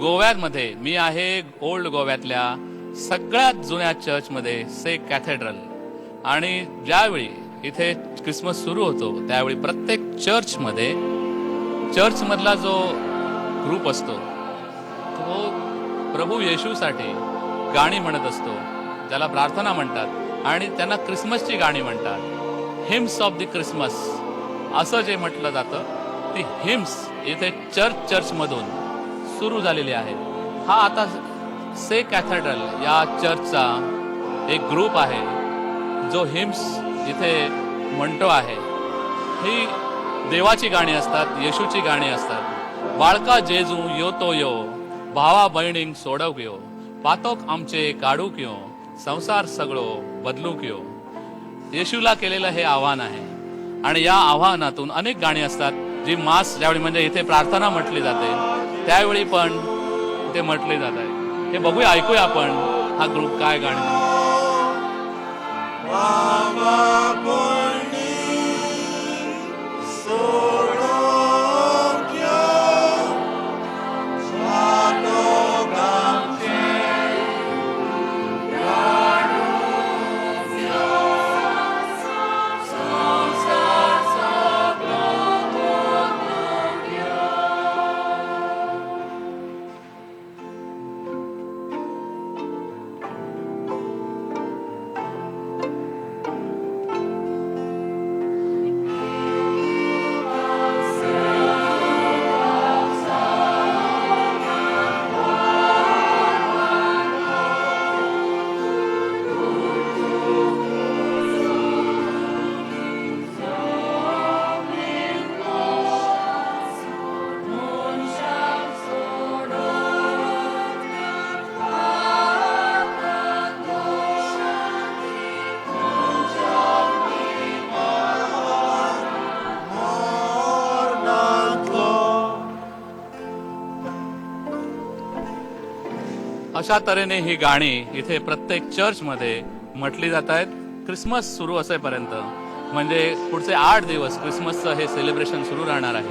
गोव्यामध्ये मी आहे ओल्ड गोव्यातल्या सगळ्यात जुन्या चर्चमध्ये से कॅथेड्रल. आणि ज्यावेळी इथे क्रिसमस सुरू होतो त्यावेळी प्रत्येक चर्चमध्ये चर्चमधला जो ग्रुप असतो तो प्रभू येशूसाठी गाणी म्हणत असतो ज्याला प्रार्थना म्हणतात आणि त्यांना क्रिसमसची गाणी म्हणतात. हिम्स ऑफ द क्रिसमस असं जे म्हटलं जातं ती हिम्स इथे चर्च चर्चमधून सुरू झालेली आहे. हा आता से कॅथेड्रल या चर्चचा एक ग्रुप आहे जो हिम्स इथे म्हणतो आहे. ही देवाची गाणी असतात येशूची गाणी असतात. बाळका जेजू यो तो यो भावा बहिणींक सोडवक यो पातोक आमचे काढू यो संसार सगळो बदलूक यो येशूला केलेलं हे आव्हान आहे. आणि या आव्हानातून अनेक गाणी असतात जी मास ज्यावेळी म्हणजे इथे प्रार्थना म्हटली जाते त्यावेळी पण ते म्हटले जात आहे. हे बघूया ऐकूया आपण हा ग्रुप काय गाणं अशा तऱ्हेने ही गाणी इथे प्रत्येक चर्चमध्ये म्हटली जात आहेत. क्रिसमस सुरू असेपर्यंत. म्हणजे पुढचे आठ दिवस क्रिसमसचं हे सेलिब्रेशन सुरू राहणार आहे.